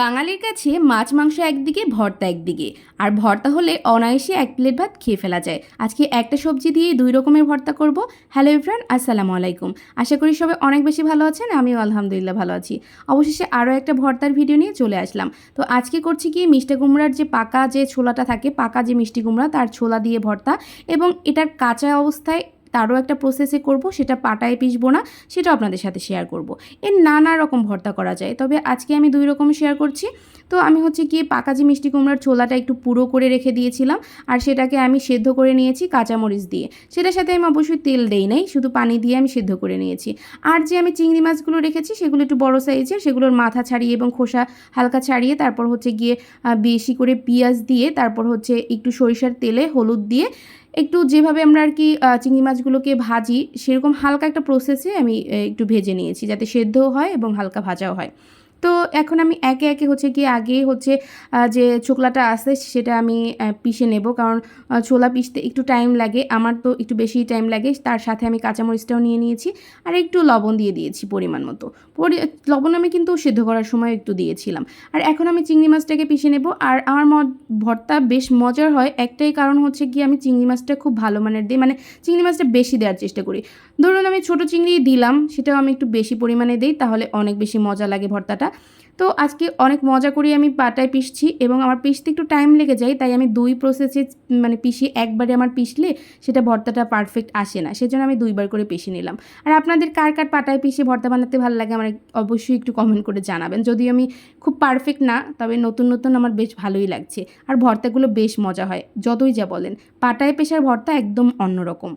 বাঙালির কাছে মাছ, মাংস একদিকে, ভর্তা একদিকে। আর ভর্তা হলে অনায়াসে এক প্লেট ভাত খেয়ে ফেলা যায়। আজকে একটা সবজি দিয়ে দুই রকমের ভর্তা করব। হ্যালো ইফরান আসসালামু আলাইকুম। আশা করি সবাই অনেক বেশি ভালো আছেন, আমিও আলহামদুলিল্লাহ ভালো আছি। অবশেষে আরও একটা ভর্তার ভিডিও নিয়ে চলে আসলাম। তো আজকে করছি কি, মিষ্টি কুমড়ার যে পাকা যে ছোলাটা থাকে, পাকা যে মিষ্টি কুমড়া, তার ছোলা দিয়ে ভর্তা এবং এটার কাঁচা অবস্থায় তারও একটা প্রসেসে করব, সেটা পাটায় পিসবো না, সেটাও আপনাদের সাথে শেয়ার করব। এর নানা রকম ভর্তা করা যায়, তবে আজকে আমি দুই রকম শেয়ার করছি। তো আমি হচ্ছে গিয়ে পাকা যে মিষ্টি কুমড়ার ছোলাটা একটু পুরো করে রেখে দিয়েছিলাম, আর সেটাকে আমি সেদ্ধ করে নিয়েছি কাঁচামরিচ দিয়ে। সেটার সাথে আমি অবশ্যই তেল দেই নাই, শুধু পানি দিয়ে আমি সেদ্ধ করে নিয়েছি। আর যে আমি চিংড়ি মাছগুলো রেখেছি, সেগুলো একটু বড় সাইজের সেগুলোর মাথা ছাড়িয়ে এবং খোসা হালকা ছাড়িয়ে তারপর হচ্ছে গিয়ে বেশি করে পেঁয়াজ দিয়ে, তারপর হচ্ছে একটু সরিষার তেলে হলুদ দিয়ে একটু যেভাবে আমরা আর কি চিংড়ি মাছগুলোকে ভাজি, সেরকম হালকা একটা প্রসেসে আমি একটু ভেজে নিয়েছি, যাতে সেদ্ধও হয় এবং হালকা ভাজাও হয়। তো এখন আমি একে একে হচ্ছে কি আগে হচ্ছে যে ছোকলাটা আছে সেটা আমি পিষে নেব। কারণ ছোলা পিষতে একটু টাইম লাগে। আমার তো একটু বেশি টাইম লাগে। তার সাথে আমি কাঁচামরিচটাও নিয়ে নিয়েছি। আর একটু লবণ দিয়ে দিয়েছি পরিমাণ মতো। লবণ আমি কিন্তু সেদ্ধ করার সময় একটু দিয়েছিলাম। আর এখন আমি চিংড়ি মাছটাকে পিষে নেব। আর আমার ভর্তা বেশ মজার হয়। একটাই কারণ হচ্ছে কি আমি চিংড়ি মাছটা খুব ভালো মানের দিই। মানে চিংড়ি মাছটা বেশি দেওয়ার চেষ্টা করি। ধরুন আমি ছোটো চিংড়ি দিলাম, সেটাও আমি একটু বেশি পরিমাণে দিই, তাহলে অনেক বেশি মজা লাগে ভর্তাটা। তো আজকে অনেক মজা করে আমি পাটায় পিষছি এবং আমার পিষতে একটু টাইম লেগে যায়, তাই আমি দুই প্রসেসে মানে পিষি, একবারে আমার পিষলে সেটা ভর্তাটা পারফেক্ট আসে না, সেজন্য আমি দুইবার করে পিষে নিলাম। আর আপনাদের কার কার পাটায় পিষে ভর্তা বানাতে ভালো লাগে আমার অবশ্যই একটু কমেন্ট করে জানাবেন, যদিও আমি খুব পারফেক্ট না, তবে নতুন নতুন আমার বেশ ভালোই লাগছে। আর ভর্তাগুলো বেশ মজা হয়, যতই যা বলেন, পাটায় পেশার ভর্তা একদম অন্যরকম।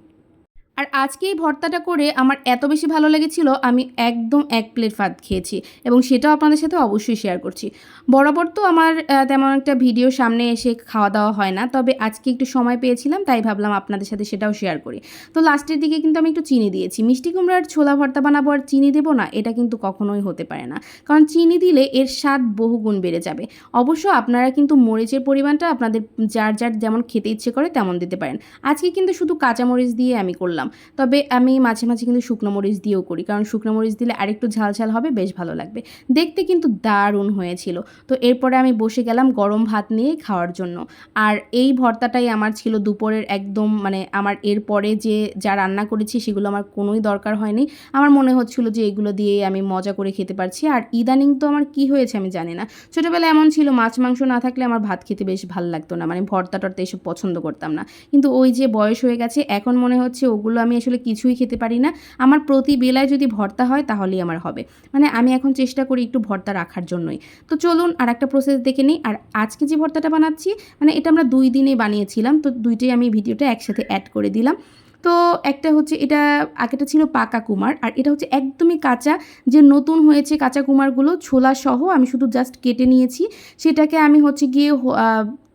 আর আজকে এই ভর্তাটা করে আমার এত বেশি ভালো লেগেছিল, আমি একদম এক প্লেট ভাত খেয়েছি এবং সেটাও আপনাদের সাথে অবশ্যই শেয়ার করছি। বরাবর তো আমার তেমন একটা ভিডিও সামনে এসে খাওয়া দাওয়া হয় না, তবে আজকে একটু সময় পেয়েছিলাম, তাই ভাবলাম আপনাদের সাথে সেটাও শেয়ার করি। তো লাস্টের দিকে কিন্তু আমি একটু চিনি দিয়েছি। মিষ্টি কুমড়ার ছোলা ভর্তা বানাবো আর চিনি দেবো না, এটা কিন্তু কখনোই হতে পারে না। কারণ চিনি দিলে এর স্বাদ বহুগুণ বেড়ে যাবে। অবশ্য আপনারা কিন্তু মরিচের পরিমাণটা আপনাদের, যার যার যেমন খেতে ইচ্ছে করে তেমন দিতে পারেন। আজকে কিন্তু শুধু কাঁচামরিচ দিয়ে আমি করলাম। তবে আমি মাঝে মাঝে কিন্তু শুকনো মরিচ দিয়েও করি, কারণ শুকনো মরিচ দিলে আরেকটু ঝাল ঝাল হবে, বেশ ভালো লাগবে। দেখতে কিন্তু দারুণ হয়েছিল। তো এরপরে আমি বসে গেলাম গরম ভাত নিয়ে খাওয়ার জন্য। আর এই ভর্তাটাই আমার ছিল দুপুরের একদম মানে আমার এরপরে যে যা রান্না করেছি সেগুলো আমার কোনোই দরকার হয়নি। আমার মনে হচ্ছিল যে এগুলো দিয়েই আমি মজা করে খেতে পারছি। আর ইদানিং তো আমার কি হয়েছে আমি জানি না। ছোটোবেলায় এমন ছিল, মাছ, মাংস না থাকলে আমার ভাত খেতে বেশ ভালো লাগতো না মানে ভর্তা টর্তা এসব পছন্দ করতাম না। কিন্তু ওই যে বয়স হয়ে গেছে, এখন মনে হচ্ছে ওগুলো আমি আসলে কিছুই খেতে পারি না। আমার প্রতি বেলায় যদি ভর্তা হয় তাহলেই আমার হবে। মানে আমি এখন চেষ্টা করি একটু ভর্তা রাখার জন্যই। তো চলুন আর একটা প্রসেস দেখে নিই। আর আজকে যে ভর্তাটা বানাচ্ছি মানে এটা আমরা দুই দিনে বানিয়েছিলাম। তো দুইটাই আমি ভিডিওটা একসাথে অ্যাড করে দিলাম। তো একটা হচ্ছে এটা আগেটা ছিল পাকা কুমার। আর এটা হচ্ছে একদমই কাঁচা। যে নতুন হয়েছে কাঁচা কুমারগুলো ছোলা সহ আমি শুধু জাস্ট কেটে নিয়েছি। সেটাকে আমি হচ্ছে গিয়ে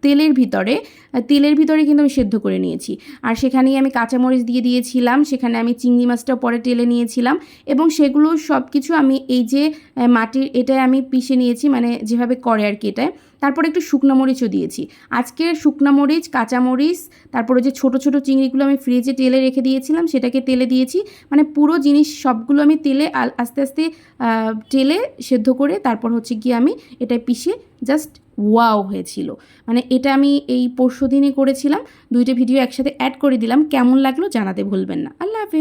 তেলের ভিতরে তেলের ভিতরে কিন্তু আমি সেদ্ধ করে নিয়েছি। আর সেখানেই আমি কাঁচামরিচ দিয়ে দিয়েছিলাম, সেখানে আমি চিংড়ি মাছটা পরে টেলে নিয়েছিলাম এবং সেগুলো সব কিছু আমি এই যে মাটির এটায় আমি পিষে নিয়েছি মানে যেভাবে করে আর কি এটায়, তারপরে একটু শুকনো মরিচও দিয়েছি। আজকে শুকনো মরিচ, কাঁচামরিচ, তারপরে যে ছোট ছোট চিংড়িগুলো আমি ফ্রিজে তেলে রেখে দিয়েছিলাম, সেটাকে তেলে দিয়েছি মানে পুরো জিনিস সবগুলো আমি তেলে আস্তে আস্তে টেলে সেদ্ধ করে তারপর হচ্ছে গিয়ে আমি এটা পিষে জাস্ট ওয়াও হয়েছিল। মানে এটা আমি এই পরশু দিনই করেছিলাম। দুইটা ভিডিও একসাথে অ্যাড করে দিলাম। কেমন লাগল জানাতে ভুলবেন না। আল্লাহ হাফেজ।